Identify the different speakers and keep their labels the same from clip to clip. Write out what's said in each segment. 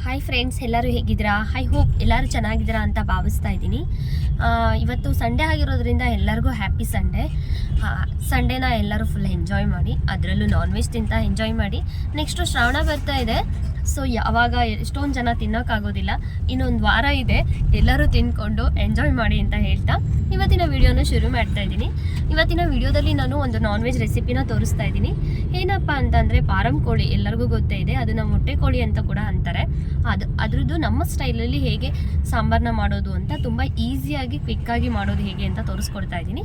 Speaker 1: Hi friends ಎಲ್ಲರೂ ಹೇಗಿದ್ದೀರಾ? High hope ಎಲ್ಲರೂ ಚೆನ್ನಾಗಿದ್ದೀರಾ ಅಂತ ಭಾವಿಸ್ತಾ ಇದ್ದೀನಿ. ಇವತ್ತು ಸಂಡೇ ಆಗಿರೋದ್ರಿಂದ ಎಲ್ಲರಿಗೂ ಹ್ಯಾಪಿ ಸಂಡೇ ಸಂಡೇನ ಎಲ್ಲರೂ ಫುಲ್ ಎಂಜಾಯ್ ಮಾಡಿ, ಅದರಲ್ಲೂ ನಾನ್ ವೆಜ್ ತಿಂತ ಎಂಜಾಯ್ ಮಾಡಿ. ನೆಕ್ಸ್ಟು ಶ್ರಾವಣ ಬರ್ತಾ ಇದೆ. ಸೊ ಯಾವಾಗ ಎಷ್ಟೊಂದು ಜನ ತಿನ್ನೋಕ್ಕಾಗೋದಿಲ್ಲ, ಇನ್ನೊಂದು ವಾರ ಇದೆ, ಎಲ್ಲರೂ ತಿನ್ಕೊಂಡು ಎಂಜಾಯ್ ಮಾಡಿ ಅಂತ ಹೇಳ್ತಾ ಇವತ್ತಿನ ವಿಡಿಯೋನ ಶುರು ಮಾಡ್ತಾ ಇದ್ದೀನಿ. ಇವತ್ತಿನ ವಿಡಿಯೋದಲ್ಲಿ ನಾನು ಒಂದು ನಾನ್ ವೆಜ್ ರೆಸಿಪಿನ ತೋರಿಸ್ತಾ ಇದ್ದೀನಿ. ಏನಪ್ಪ ಅಂತಂದರೆ, ಪಾರಂ ಕೋಳಿ ಎಲ್ಲರಿಗೂ ಗೊತ್ತೇ ಇದೆ, ಅದನ್ನು ಮೊಟ್ಟೆ ಕೋಳಿ ಅಂತ ಕೂಡ ಅಂತಾರೆ. ಅದು, ಅದರದ್ದು ನಮ್ಮ ಸ್ಟೈಲಲ್ಲಿ ಹೇಗೆ ಸಾಂಬಾರನ್ನ ಮಾಡೋದು ಅಂತ ತುಂಬ ಈಸಿಯಾಗಿ ಕ್ವಿಕ್ಕಾಗಿ ಮಾಡೋದು ಹೇಗೆ ಅಂತ ತೋರಿಸ್ಕೊಡ್ತಾ ಇದ್ದೀನಿ.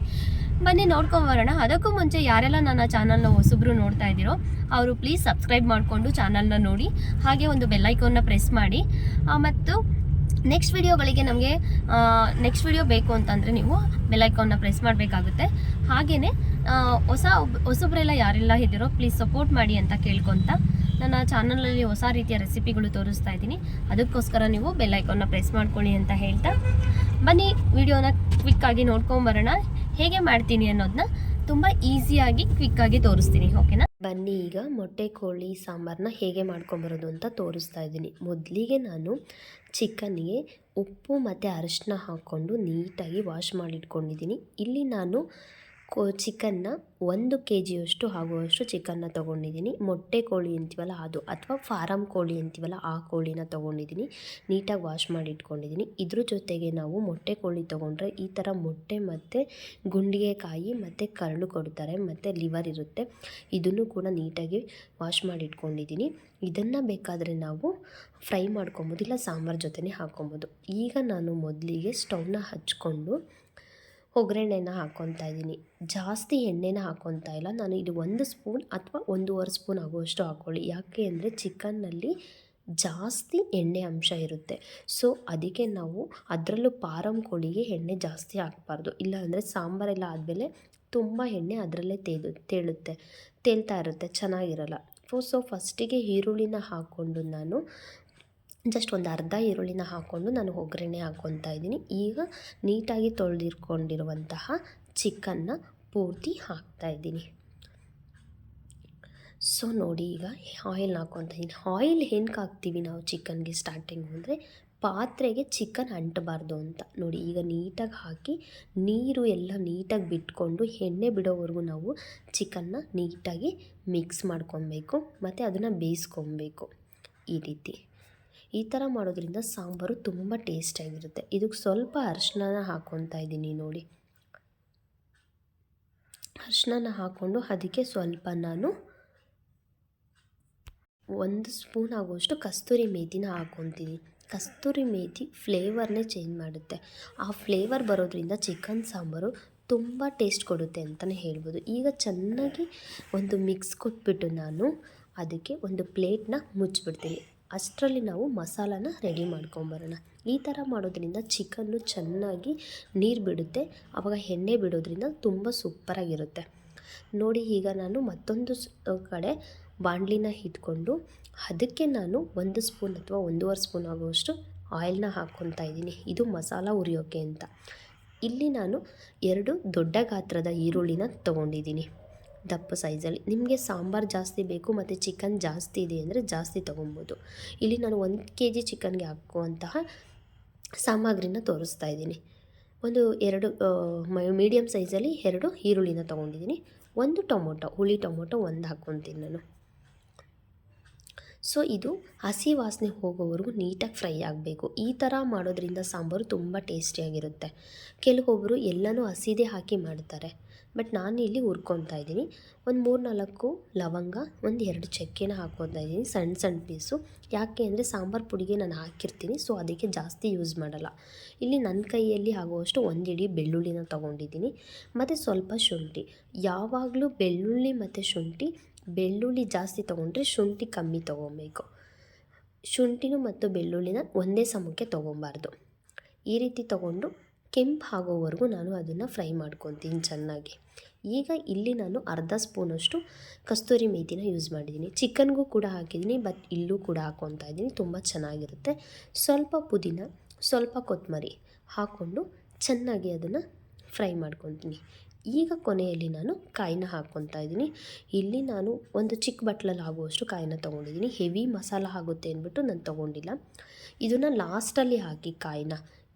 Speaker 1: ಬನ್ನಿ ನೋಡ್ಕೊಂಬರೋಣ ಅದಕ್ಕೂ ಮುಂಚೆ ಯಾರೆಲ್ಲ ನನ್ನ ಚಾನಲ್ನ ಹೊಸಬ್ರು ನೋಡ್ತಾ ಇದ್ದೀರೋ, ಅವರು ಪ್ಲೀಸ್ ಸಬ್ಸ್ಕ್ರೈಬ್ ಮಾಡಿಕೊಂಡು ಚಾನಲ್ನ ನೋಡಿ. ಹಾಗೆ ಒಂದು ಬೆಲ್ಲೈಕೋನ್ನ ಪ್ರೆಸ್ ಮಾಡಿ. ಮತ್ತು ನೆಕ್ಸ್ಟ್ ವಿಡಿಯೋಗಳಿಗೆ ನಮಗೆ ನೆಕ್ಸ್ಟ್ ವಿಡಿಯೋ ಬೇಕು ಅಂತಂದರೆ ನೀವು ಬೆಲ್ಲೈಕಾನ್ನ ಪ್ರೆಸ್ ಮಾಡಬೇಕಾಗುತ್ತೆ. ಹಾಗೆಯೇ ಹೊಸ ಹೊಸಬ್ರೆಲ್ಲ ಯಾರೆಲ್ಲ ಇದ್ದೀರೋ ಪ್ಲೀಸ್ ಸಪೋರ್ಟ್ ಮಾಡಿ ಅಂತ ಕೇಳ್ಕೊತ ನನ್ನ ಚಾನಲಲ್ಲಿ ಹೊಸ ರೀತಿಯ ರೆಸಿಪಿಗಳು ತೋರಿಸ್ತಾ ಇದ್ದೀನಿ. ಅದಕ್ಕೋಸ್ಕರ ನೀವು ಬೆಲ್ಲೈಕಾನ್ನ ಪ್ರೆಸ್ ಮಾಡ್ಕೊಳ್ಳಿ ಅಂತ ಹೇಳ್ತಾ. ಬನ್ನಿ, ವಿಡಿಯೋನ ಕ್ವಿಕ್ಕಾಗಿ ನೋಡ್ಕೊಂಬರೋಣ. ಹೇಗೆ ಮಾಡ್ತೀನಿ ಅನ್ನೋದನ್ನ ತುಂಬ ಈಸಿಯಾಗಿ ಕ್ವಿಕ್ಕಾಗಿ ತೋರಿಸ್ತೀನಿ ಓಕೆನಾ ಬನ್ನಿ, ಈಗ ಮೊಟ್ಟೆ, ಕೋಳಿ ಸಾಂಬಾರನ್ನ ಹೇಗೆ ಮಾಡ್ಕೊಂಬರೋದು ಅಂತ ತೋರಿಸ್ತಾ ಇದ್ದೀನಿ. ಮೊದಲಿಗೆ ನಾನು ಚಿಕನ್ಗೆ ಉಪ್ಪು ಮತ್ತು ಅರಿಶಿನ ಹಾಕ್ಕೊಂಡು ನೀಟಾಗಿ ವಾಶ್ ಮಾಡಿಟ್ಕೊಂಡಿದ್ದೀನಿ. ಇಲ್ಲಿ ನಾನು ಕೋ, ಚಿಕನ್ನ ಒಂದು ಕೆ ಜಿಯಷ್ಟು ಆಗುವಷ್ಟು ಚಿಕನ್ನ ತೊಗೊಂಡಿದ್ದೀನಿ. ಮೊಟ್ಟೆ ಕೋಳಿ ಅಂತೀವಲ್ಲ ಅದು, ಅಥವಾ ಫಾರಮ್ ಕೋಳಿ ಅಂತೀವಲ್ಲ ಆ ಕೋಳಿನ ತೊಗೊಂಡಿದ್ದೀನಿ. ನೀಟಾಗಿ ವಾಶ್ ಮಾಡಿ ಇಟ್ಕೊಂಡಿದ್ದೀನಿ. ಇದ್ರ ಜೊತೆಗೆ ನಾವು ಮೊಟ್ಟೆ ಕೋಳಿ ತೊಗೊಂಡ್ರೆ ಈ ಥರ ಮೊಟ್ಟೆ ಮತ್ತು ಗುಂಡಿಗೆ ಕಾಯಿ ಮತ್ತು ಕರಳು ಕೊಡ್ತಾರೆ, ಮತ್ತು ಲಿವರ್ ಇರುತ್ತೆ. ಇದನ್ನು ಕೂಡ ನೀಟಾಗಿ ವಾಶ್ ಮಾಡಿ ಇಟ್ಕೊಂಡಿದ್ದೀನಿ. ಇದನ್ನು ಬೇಕಾದರೆ ನಾವು ಫ್ರೈ ಮಾಡ್ಕೊಬೋದು, ಇಲ್ಲ ಸಾಂಬಾರು ಜೊತೆನೇ ಹಾಕ್ಕೊಬೋದು ಈಗ ನಾನು ಮೊದಲಿಗೆ ಸ್ಟವ್ನ ಹಚ್ಕೊಂಡು ಒಗ್ಗರಣೆನ ಹಾಕ್ಕೊತಾ ಇದ್ದೀನಿ. ಜಾಸ್ತಿ ಎಣ್ಣೆನ ಹಾಕ್ಕೊತಾ ಇಲ್ಲ. ನಾನು ಇದು ಒಂದು ಸ್ಪೂನ್ ಅಥವಾ ಒಂದೂವರೆ ಸ್ಪೂನ್ ಆಗುವಷ್ಟು ಹಾಕ್ಕೊಳ್ಳಿ ಯಾಕೆ ಅಂದರೆ ಚಿಕನ್ನಲ್ಲಿ ಜಾಸ್ತಿ ಎಣ್ಣೆ ಅಂಶ ಇರುತ್ತೆ. ಸೊ, ಅದಕ್ಕೆ ನಾವು ಅದರಲ್ಲೂ ಪಾರಂ ಕೋಳಿಗೆ ಎಣ್ಣೆ ಜಾಸ್ತಿ ಹಾಕಬಾರ್ದು. ಇಲ್ಲ ಅಂದರೆ ಸಾಂಬಾರೆಲ್ಲ ಆದಮೇಲೆ ತುಂಬ ಎಣ್ಣೆ ಅದರಲ್ಲೇ ತೇದು, ತೇಳುತ್ತೆ, ತೇಲ್ತಾ ಇರುತ್ತೆ, ಚೆನ್ನಾಗಿರಲ್ಲ. ಸೊ ಫಸ್ಟಿಗೆ ಈರುಳ್ಳಿನ ಹಾಕ್ಕೊಂಡು ನಾನು ಜಸ್ಟ್ ಒಂದು ಅರ್ಧ ಈರುಳ್ಳಿನ ಹಾಕ್ಕೊಂಡು ನಾನು ಒಗ್ಗರಣೆ ಹಾಕ್ಕೊತಾ ಇದ್ದೀನಿ. ಈಗ ನೀಟಾಗಿ ತೊಳೆದಿಟ್ಕೊಂಡಿರುವಂತಹ ಚಿಕನ್ನ ಪೂರ್ತಿ ಹಾಕ್ತಾ ಇದ್ದೀನಿ. ಸೊ ನೋಡಿ ಈಗ ಆಯಿಲ್ ಹಾಕ್ಕೊತ ಇದ್ದೀನಿ. ಆಯಿಲ್ ಹೆಂಗೆ ಹಾಕ್ತೀವಿ ನಾವು ಚಿಕನ್ಗೆ ಸ್ಟಾರ್ಟಿಂಗ್ ಅಂದರೆ? ಪಾತ್ರೆಗೆ ಚಿಕನ್ ಅಂಟಬಾರ್ದು ಅಂತ. ನೋಡಿ, ಈಗ ನೀಟಾಗಿ ಹಾಕಿ ನೀರು ಎಲ್ಲ ನೀಟಾಗಿ ಬಿಟ್ಕೊಂಡು ಎಣ್ಣೆ ಬಿಡೋವರೆಗೂ ನಾವು ಚಿಕನ್ನ ನೀಟಾಗಿ ಮಿಕ್ಸ್ ಮಾಡ್ಕೊಬೇಕು ಮತ್ತು ಅದನ್ನು ಬೇಯಿಸ್ಕೊಬೇಕು ಈ ರೀತಿ. ಈ ಥರ ಮಾಡೋದ್ರಿಂದ ಸಾಂಬಾರು ತುಂಬ ಟೇಸ್ಟಾಗಿರುತ್ತೆ. ಇದಕ್ಕೆ ಸ್ವಲ್ಪ ಅರಿಶಿನ ಹಾಕ್ಕೊತಾ ಇದ್ದೀನಿ ನೋಡಿ. ಅರಿಶಿನ ಹಾಕ್ಕೊಂಡು ಅದಕ್ಕೆ ಸ್ವಲ್ಪ ನಾನು ಒಂದು ಸ್ಪೂನ್ ಆಗುವಷ್ಟು ಕಸ್ತೂರಿ ಮೇಥಿನ ಹಾಕ್ಕೊತೀನಿ ಕಸ್ತೂರಿ ಮೇಥಿ ಫ್ಲೇವರ್ನೇ ಚೇಂಜ್ ಮಾಡುತ್ತೆ. ಆ ಫ್ಲೇವರ್ ಬರೋದ್ರಿಂದ ಚಿಕನ್ ಸಾಂಬಾರು ತುಂಬ ಟೇಸ್ಟ್ ಕೊಡುತ್ತೆ ಅಂತಲೇ ಹೇಳ್ಬೋದು. ಈಗ ಚೆನ್ನಾಗಿ ಒಂದು ಮಿಕ್ಸ್ ಕೊಟ್ಬಿಟ್ಟು ನಾನು ಅದಕ್ಕೆ ಒಂದು ಪ್ಲೇಟ್ನ ಮುಚ್ಚಿಬಿಡ್ತೀನಿ. ಅಷ್ಟರಲ್ಲಿ ನಾವು ಮಸಾಲಾನ ರೆಡಿ ಮಾಡ್ಕೊಂಬರೋಣ. ಈ ಥರ ಮಾಡೋದ್ರಿಂದ ಚಿಕನ್ನು ಚೆನ್ನಾಗಿ ನೀರು ಬಿಡುತ್ತೆ. ಆವಾಗ ಎಣ್ಣೆ ಬಿಡೋದ್ರಿಂದ ತುಂಬ ಸೂಪರಾಗಿರುತ್ತೆ. ನೋಡಿ, ಈಗ ನಾನು ಮತ್ತೊಂದು ಕಡೆ ಬಾಣಲಿನ ಇಟ್ಕೊಂಡು ಅದಕ್ಕೆ ನಾನು ಒಂದು ಸ್ಪೂನ್ ಅಥವಾ ಒಂದೂವರೆ ಸ್ಪೂನ್ ಆಗುವಷ್ಟು ಆಯಿಲ್ನ ಹಾಕ್ಕೊತಾ ಇದ್ದೀನಿ. ಇದು ಮಸಾಲ ಉರಿಯೋಕೆ ಅಂತ. ಇಲ್ಲಿ ನಾನು ಎರಡು ದೊಡ್ಡ ಗಾತ್ರದ ಈರುಳ್ಳಿನ ತೊಗೊಂಡಿದ್ದೀನಿ. ದಪ್ಪ ಸೈಜಲ್ಲಿ ನಿಮಗೆ ಸಾಂಬಾರು ಜಾಸ್ತಿ ಬೇಕು ಮತ್ತು ಚಿಕನ್ ಜಾಸ್ತಿ ಇದೆ ಅಂದರೆ ಜಾಸ್ತಿ ತೊಗೊಬೋದು. ಇಲ್ಲಿ ನಾನು ಒಂದು ಕೆ ಜಿ ಚಿಕನ್ಗೆ ಹಾಕುವಂತಹ ಸಾಮಗ್ರಿನ ತೋರಿಸ್ತಾ ಇದ್ದೀನಿ. ಒಂದು ಎರಡು ಮೀಡಿಯಮ್ ಸೈಜಲ್ಲಿ ಎರಡು ಈರುಳ್ಳಿನ ತೊಗೊಂಡಿದ್ದೀನಿ. ಒಂದು ಟೊಮೊಟೊ, ಹುಳಿ ಟೊಮೊಟೊ ಒಂದು ಹಾಕ್ಕೊತೀನಿ ನಾನು. ಸೊ ಇದು ಹಸಿ ವಾಸನೆ ಹೋಗೋವರೆಗೂ ನೀಟಾಗಿ ಫ್ರೈ ಆಗಬೇಕು. ಈ ಥರ ಮಾಡೋದ್ರಿಂದ ಸಾಂಬಾರು ತುಂಬ ಟೇಸ್ಟಿಯಾಗಿರುತ್ತೆ ಕೆಲವೊಬ್ಬರು ಎಲ್ಲನೂ ಹಸಿದೇ ಹಾಕಿ ಮಾಡ್ತಾರೆ. ಬಟ್ ನಾನು ಇಲ್ಲಿ ಹುರ್ಕೊತಾ ಇದ್ದೀನಿ. ಒಂದು ಮೂರು ನಾಲ್ಕು ಲವಂಗ, ಒಂದು ಎರಡು ಚಕ್ಕೆನ ಹಾಕ್ಕೊತಾ ಇದ್ದೀನಿ ಸಣ್ಣ ಸಣ್ಣ ಪೀಸು. ಯಾಕೆ ಅಂದರೆ ಸಾಂಬಾರು ಪುಡಿಗೆ ನಾನು ಹಾಕಿರ್ತೀನಿ, ಸೊ ಅದಕ್ಕೆ ಜಾಸ್ತಿ ಯೂಸ್ ಮಾಡಲ್ಲ. ಇಲ್ಲಿ ನನ್ನ ಕೈಯಲ್ಲಿ ಆಗುವಷ್ಟು ಒಂದು ಇಡೀ ಬೆಳ್ಳುಳ್ಳಿನ ತೊಗೊಂಡಿದ್ದೀನಿ. ಮತ್ತು ಸ್ವಲ್ಪ ಶುಂಠಿ. ಯಾವಾಗಲೂ ಬೆಳ್ಳುಳ್ಳಿ ಮತ್ತು ಶುಂಠಿ, ಬೆಳ್ಳುಳ್ಳಿ ಜಾಸ್ತಿ ತೊಗೊಂಡ್ರೆ ಶುಂಠಿ ಕಮ್ಮಿ ತೊಗೊಬೇಕು. ಶುಂಠಿನೂ ಮತ್ತು ಬೆಳ್ಳುಳ್ಳಿನ ಒಂದೇ ಸಮಕ್ಕೆ ತೊಗೊಬಾರ್ದು. ಈ ರೀತಿ ತೊಗೊಂಡು ಕೆಂಪು ಆಗೋವರೆಗೂ ನಾನು ಅದನ್ನು ಫ್ರೈ ಮಾಡ್ಕೊತೀನಿ ಚೆನ್ನಾಗಿ. ಈಗ ಇಲ್ಲಿ ನಾನು ಅರ್ಧ ಸ್ಪೂನಷ್ಟು ಕಸ್ತೂರಿ ಮೇಥಿನ ಯೂಸ್ ಮಾಡಿದ್ದೀನಿ. ಚಿಕನ್ಗೂ ಕೂಡ ಹಾಕಿದ್ದೀನಿ, ಬಟ್ ಇಲ್ಲೂ ಕೂಡ ಹಾಕ್ಕೊತಾ ಇದ್ದೀನಿ. ತುಂಬ ಚೆನ್ನಾಗಿರುತ್ತೆ. ಸ್ವಲ್ಪ ಪುದೀನ, ಸ್ವಲ್ಪ ಕೊತ್ತಂಬರಿ ಹಾಕ್ಕೊಂಡು ಚೆನ್ನಾಗಿ ಅದನ್ನು ಫ್ರೈ ಮಾಡ್ಕೊತೀನಿ ಈಗ ಕೊನೆಯಲ್ಲಿ ನಾನು ಕಾಯಿನ ಹಾಕ್ಕೊತಾ ಇದ್ದೀನಿ. ಇಲ್ಲಿ ನಾನು ಒಂದು ಚಿಕ್ಕ ಬಟ್ಲಲ್ಲಿ ಆಗುವಷ್ಟು ಕಾಯಿನ ತೊಗೊಂಡಿದ್ದೀನಿ. ಹೆವಿ ಮಸಾಲ ಆಗುತ್ತೆ ಅಂದ್ಬಿಟ್ಟು ನಾನು ತೊಗೊಂಡಿಲ್ಲ. ಇದನ್ನು ಲಾಸ್ಟಲ್ಲಿ ಹಾಕಿ ಕಾಯಿನ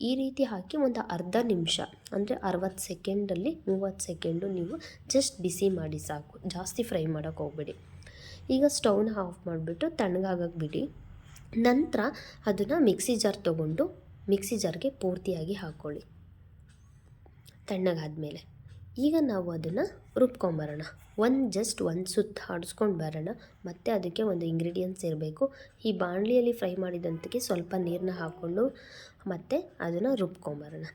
Speaker 1: ಈ ರೀತಿ ಹಾಕಿ ಒಂದು ಅರ್ಧ ನಿಮಿಷ, ಅಂದರೆ ಅರವತ್ತು ಸೆಕೆಂಡಲ್ಲಿ ಮೂವತ್ತು ಸೆಕೆಂಡು ನೀವು ಜಸ್ಟ್ ಬಿಸಿ ಮಾಡಿ ಸಾಕು. ಜಾಸ್ತಿ ಫ್ರೈ ಮಾಡೋಕ್ಕೆ ಹೋಗ್ಬೇಡಿ. ಈಗ ಸ್ಟೌವ್ನ ಆಫ್ ಮಾಡಿಬಿಟ್ಟು ತಣ್ಣಗಾಗಕ್ಕೆ ಬಿಡಿ. ನಂತರ ಅದನ್ನು ಮಿಕ್ಸಿ ಜಾರ್ ತೊಗೊಂಡು ಮಿಕ್ಸಿ ಜಾರ್ಗೆ ಪೂರ್ತಿಯಾಗಿ ಹಾಕ್ಕೊಳ್ಳಿ ತಣ್ಣಗಾದ್ಮೇಲೆ. ಈಗ ನಾವು ಅದನ್ನು ರುಬ್ಕೊಂಬರೋಣ. ಒಂದು ಜಸ್ಟ್ ಒಂದು ಸುತ್ತ ಆಡಿಸ್ಕೊಂಡು ಬರೋಣ. ಮತ್ತು ಅದಕ್ಕೆ ಒಂದು ಇಂಗ್ರೀಡಿಯೆಂಟ್ಸ್ ಇರಬೇಕು. ಈ ಬಾಣಲಿಯಲ್ಲಿ ಫ್ರೈ ಮಾಡಿದಂತಕ್ಕೆ ಸ್ವಲ್ಪ ನೀರನ್ನ ಹಾಕ್ಕೊಂಡು ಮತ್ತು ಅದನ್ನು ರುಬ್ಕೊಂಬರೋಣ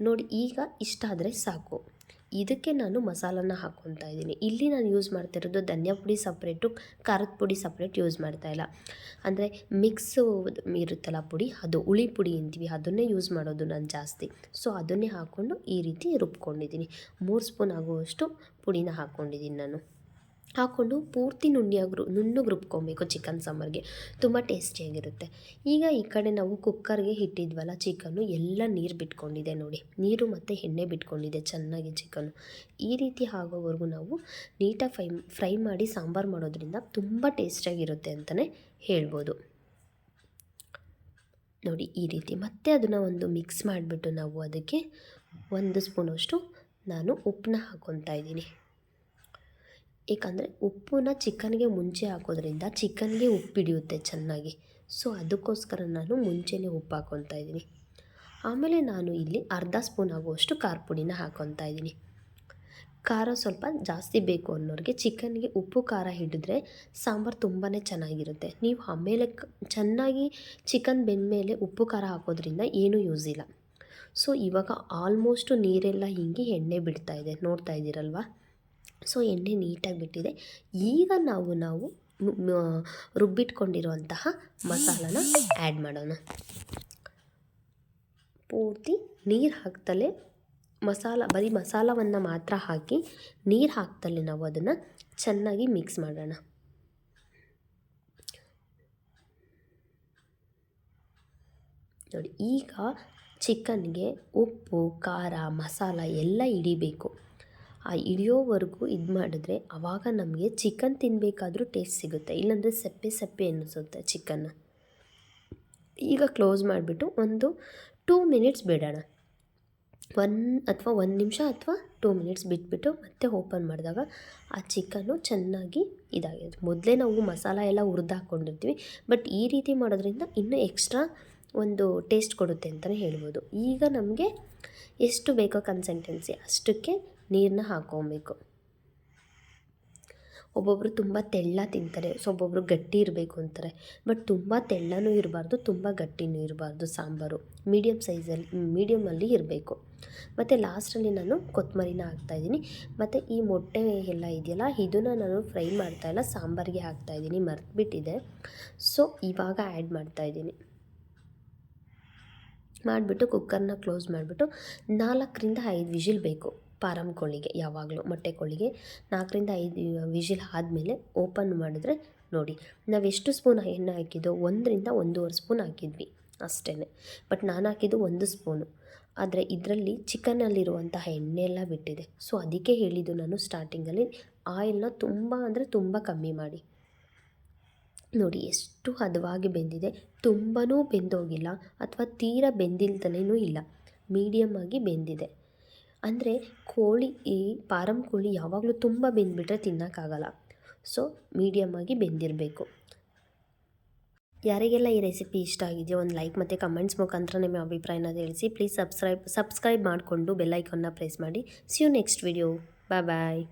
Speaker 1: ನೋಡಿ, ಈಗ ಇಷ್ಟ ಆದರೆ ಸಾಕು. ಇದಕ್ಕೆ ನಾನು ಮಸಾಲನ ಹಾಕ್ಕೊತಾ ಇದ್ದೀನಿ. ಇಲ್ಲಿ ನಾನು ಯೂಸ್ ಮಾಡ್ತಿರೋದು ಧನಿಯಾ ಪುಡಿ ಸಪ್ರೇಟು ಖಾರದ ಪುಡಿ ಸಪ್ರೇಟ್ ಯೂಸ್ ಮಾಡ್ತಾಯಿಲ್ಲ ಅಂದರೆ ಮಿಕ್ಸ್ ಇರುತ್ತಲ್ಲ ಪುಡಿ, ಅದು ಹುಳಿ ಪುಡಿ ಅಂತೀವಿ, ಅದನ್ನೇ ಯೂಸ್ ಮಾಡೋದು ನಾನು ಜಾಸ್ತಿ. ಸೊ ಅದನ್ನೇ ಹಾಕ್ಕೊಂಡು ಈ ರೀತಿ ರುಬ್ಕೊಂಡಿದ್ದೀನಿ. ಮೂರು ಸ್ಪೂನ್ ಆಗುವಷ್ಟು ಪುಡಿನ ಹಾಕ್ಕೊಂಡಿದ್ದೀನಿ ನಾನು. ಹಾಕ್ಕೊಂಡು ಪೂರ್ತಿ ನುಣ್ಣಿಯಾಗ್ರು ನುಣ್ಣು ರುಬ್ಕೊಬೇಕು ಚಿಕನ್ ಸಾಂಬಾರಿಗೆ. ತುಂಬ ಟೇಸ್ಟಿಯಾಗಿರುತ್ತೆ ಈಗ ಈ ಕಡೆ ನಾವು ಕುಕ್ಕರ್ಗೆ ಇಟ್ಟಿದ್ವಲ್ಲ ಚಿಕನ್ನು ಎಲ್ಲ ನೀರು ಬಿಟ್ಕೊಂಡಿದೆ ನೋಡಿ. ನೀರು ಮತ್ತು ಎಣ್ಣೆ ಬಿಟ್ಕೊಂಡಿದೆ ಚೆನ್ನಾಗಿ ಚಿಕನ್ನು ಈ ರೀತಿ ಆಗೋವರೆಗೂ ನಾವು ನೀಟಾಗಿ ಫ್ರೈ ಫ್ರೈ ಮಾಡಿ ಸಾಂಬಾರು ಮಾಡೋದ್ರಿಂದ ತುಂಬ ಟೇಸ್ಟಿಯಾಗಿರುತ್ತೆ ಅಂತಲೇ ಹೇಳ್ಬೋದು. ನೋಡಿ, ಈ ರೀತಿ ಮತ್ತೆ ಅದನ್ನು ಒಂದು ಮಿಕ್ಸ್ ಮಾಡಿಬಿಟ್ಟು ನಾವು ಅದಕ್ಕೆ ಒಂದು ಸ್ಪೂನಷ್ಟು ನಾನು ಉಪ್ಪನ್ನ ಹಾಕ್ಕೊತಾ ಇದ್ದೀನಿ. ಏಕೆಂದರೆ ಉಪ್ಪನ್ನ ಚಿಕನ್ಗೆ ಮುಂಚೆ ಹಾಕೋದ್ರಿಂದ ಚಿಕನ್ಗೆ ಉಪ್ಪು ಹಿಡಿಯುತ್ತೆ ಚೆನ್ನಾಗಿ. ಸೊ, ಅದಕ್ಕೋಸ್ಕರ ನಾನು ಮುಂಚೆನೇ ಉಪ್ಪು ಹಾಕ್ಕೊತಾ ಇದ್ದೀನಿ. ಆಮೇಲೆ ನಾನು ಇಲ್ಲಿ ಅರ್ಧ ಸ್ಪೂನ್ ಆಗುವಷ್ಟು ಖಾರ ಪುಡಿನ ಹಾಕ್ಕೊತಾ ಇದ್ದೀನಿ. ಖಾರ ಸ್ವಲ್ಪ ಜಾಸ್ತಿ ಬೇಕು ಅನ್ನೋರಿಗೆ ಚಿಕನ್ಗೆ ಉಪ್ಪು ಖಾರ ಹಿಡಿದ್ರೆ ಸಾಂಬಾರು ತುಂಬಾ ಚೆನ್ನಾಗಿರುತ್ತೆ. ನೀವು ಆಮೇಲೆ ಚೆನ್ನಾಗಿ ಚಿಕನ್ ಬೆಂದಮೇಲೆ ಉಪ್ಪು ಖಾರ ಹಾಕೋದ್ರಿಂದ ಏನೂ ಯೂಸ್ ಇಲ್ಲ. ಸೊ, ಇವಾಗ ಆಲ್ಮೋಸ್ಟು ನೀರೆಲ್ಲ ಹಿಂಗೆ ಎಣ್ಣೆ ಬಿಡ್ತಾ ಇದೆ. ನೋಡ್ತಾ ಇದ್ದೀರಲ್ವ? ಸೊ ಎಣ್ಣೆ ನೀಟಾಗಿ ಬಿಟ್ಟಿದೆ. ಈಗ ನಾವು ನಾವು ರುಬ್ಬಿಟ್ಕೊಂಡಿರುವಂತಹ ಮಸಾಲನ ಆ್ಯಡ್ ಮಾಡೋಣ. ಪೂರ್ತಿ ನೀರು ಹಾಕ್ತಲೇ ಮಸಾಲ, ಬರೀ ಮಸಾಲವನ್ನು ಮಾತ್ರ ಹಾಕಿ ನೀರು ಹಾಕ್ತಲೇ ನಾವು ಅದನ್ನು ಚೆನ್ನಾಗಿ ಮಿಕ್ಸ್ ಮಾಡೋಣ. ನೋಡಿ, ಈಗ ಚಿಕನ್ಗೆ ಉಪ್ಪು, ಖಾರ, ಮಸಾಲ ಎಲ್ಲ ಹಿಡಿಬೇಕು. ಆ ಹಿಡಿಯೋವರೆಗೂ ಇದು ಮಾಡಿದ್ರೆ ಆವಾಗ ನಮಗೆ ಚಿಕನ್ ತಿನ್ನಬೇಕಾದ್ರೂ ಟೇಸ್ಟ್ ಸಿಗುತ್ತೆ. ಇಲ್ಲಾಂದರೆ ಸಪ್ಪೆ ಸಪ್ಪೆ ಅನ್ನಿಸುತ್ತೆ ಚಿಕನ್ನ ಈಗ ಕ್ಲೋಸ್ ಮಾಡಿಬಿಟ್ಟು ಒಂದು ಟೂ ಮಿನಿಟ್ಸ್ ಬಿಡೋಣ. ಒನ್ ಅಥವಾ ಒಂದು ನಿಮಿಷ ಅಥವಾ ಟೂ ಮಿನಿಟ್ಸ್ ಬಿಟ್ಬಿಟ್ಟು ಮತ್ತೆ ಓಪನ್ ಮಾಡಿದಾಗ ಆ ಚಿಕನ್ನು ಚೆನ್ನಾಗಿ ಇದಾಗಿದೆ ಮೊದಲೇ ನಾವು ಮಸಾಲ ಎಲ್ಲ ಹುರಿದು ಹಾಕ್ಕೊಂಡಿರ್ತೀವಿ ಬಟ್ ಈ ರೀತಿ ಮಾಡೋದ್ರಿಂದ ಇನ್ನೂ ಎಕ್ಸ್ಟ್ರಾ ಒಂದು ಟೇಸ್ಟ್ ಕೊಡುತ್ತೆ ಅಂತಲೇ ಹೇಳ್ಬೋದು. ಈಗ ನಮಗೆ ಎಷ್ಟು ಬೇಕೋ ಕನ್ಸಿಸ್ಟೆನ್ಸಿ ಅಷ್ಟಕ್ಕೆ ನೀರನ್ನ ಹಾಕ್ಕೊಬೇಕು ಒಬ್ಬೊಬ್ಬರು ತುಂಬ ತೆಳ್ಳ ತಿಂತಾರೆ, ಸೊ ಒಬ್ಬೊಬ್ಬರು ಗಟ್ಟಿ ಇರಬೇಕು ಅಂತಾರೆ. ಬಟ್ ತುಂಬ ತೆಳ್ಳನೂ ಇರಬಾರ್ದು, ತುಂಬ ಗಟ್ಟಿನೂ ಇರಬಾರ್ದು ಸಾಂಬಾರು. ಮೀಡಿಯಮ್ ಸೈಜಲ್ಲಿ, ಮೀಡಿಯಮಲ್ಲಿ ಇರಬೇಕು. ಮತ್ತು ಲಾಸ್ಟಲ್ಲಿ ನಾನು ಕೊತ್ತಂಬರಿನ ಹಾಕ್ತಾಯಿದ್ದೀನಿ ಮತ್ತು ಈ ಮೊಟ್ಟೆ ಎಲ್ಲ ಇದೆಯಲ್ಲ, ಇದನ್ನು ನಾನು ಫ್ರೈ ಮಾಡ್ತಾಯಿಲ್ಲ ಸಾಂಬಾರಿಗೆ ಹಾಕ್ತಾಯಿದ್ದೀನಿ ಮರ್ತ್ಬಿಟ್ಟಿದೆ. ಸೊ ಇವಾಗ ಆ್ಯಡ್ ಮಾಡ್ತಾಯಿದ್ದೀನಿ ಮಾಡಿಬಿಟ್ಟು ಕುಕ್ಕರ್ನ ಕ್ಲೋಸ್ ಮಾಡಿಬಿಟ್ಟು ನಾಲ್ಕರಿಂದ ಐದು ವಿಷಿಲ್ ಬೇಕು. ಪಾರಂ ಕೋಳಿಗೆ ಯಾವಾಗಲೂ ಮೊಟ್ಟೆ ಕೋಳಿಗೆ ನಾಲ್ಕರಿಂದ ಐದು ವಿಜಿಲ್ ಆದಮೇಲೆ ಓಪನ್ ಮಾಡಿದ್ರೆ ನೋಡಿ, ನಾವು ಎಷ್ಟು ಸ್ಪೂನ್ ಎಣ್ಣೆ ಹಾಕಿದ್ದೋ ಒಂದರಿಂದ ಒಂದೂವರೆ ಸ್ಪೂನ್ ಹಾಕಿದ್ವಿ ಅಷ್ಟೇ ಬಟ್ ನಾನು ಹಾಕಿದ್ದು ಒಂದು ಸ್ಪೂನು. ಆದರೆ ಇದರಲ್ಲಿ ಚಿಕನಲ್ಲಿರುವಂತಹ ಎಣ್ಣೆ ಎಲ್ಲ ಬಿಟ್ಟಿದೆ. ಸೊ ಅದಕ್ಕೆ ಹೇಳಿದ್ದು ನಾನು ಸ್ಟಾರ್ಟಿಂಗಲ್ಲಿ ಆಯಿಲ್ನ ತುಂಬ ಅಂದರೆ ತುಂಬ ಕಮ್ಮಿ ಮಾಡಿ. ನೋಡಿ, ಎಷ್ಟು ಹದವಾಗಿ ಬೆಂದಿದೆ. ತುಂಬಾ ಬೆಂದೋಗಿಲ್ಲ. ಅಥವಾ ತೀರಾ ಬೆಂದಿಲ್ದಲೇ ಇಲ್ಲ. ಮೀಡಿಯಮ್ ಆಗಿ ಬೆಂದಿದೆ. ಅಂದರೆ ಕೋಳಿ ಈ ಪಾರಂ ಕೋಳಿ ಯಾವಾಗಲೂ ತುಂಬ ಬೆಂದುಬಿಟ್ರೆ ತಿನ್ನೋಕ್ಕಾಗಲ್ಲ. ಸೊ ಮೀಡಿಯಮ್ಮಾಗಿ ಬೆಂದಿರಬೇಕು. ಯಾರಿಗೆಲ್ಲ ಈ ರೆಸಿಪಿ ಇಷ್ಟ ಆಗಿದೆಯೋ ಒಂದು ಲೈಕ್ ಮತ್ತು ಕಮೆಂಟ್ಸ್ ಮುಖಾಂತರ ನಿಮ್ಮ ಅಭಿಪ್ರಾಯನ ತಿಳಿಸಿ. ಪ್ಲೀಸ್ ಸಬ್ಸ್ಕ್ರೈಬ್ ಸಬ್ಸ್ಕ್ರೈಬ್ ಮಾಡಿಕೊಂಡು ಬೆಲ್ಲೈಕನ್ನ ಪ್ರೆಸ್ ಮಾಡಿ. See you next video bye bye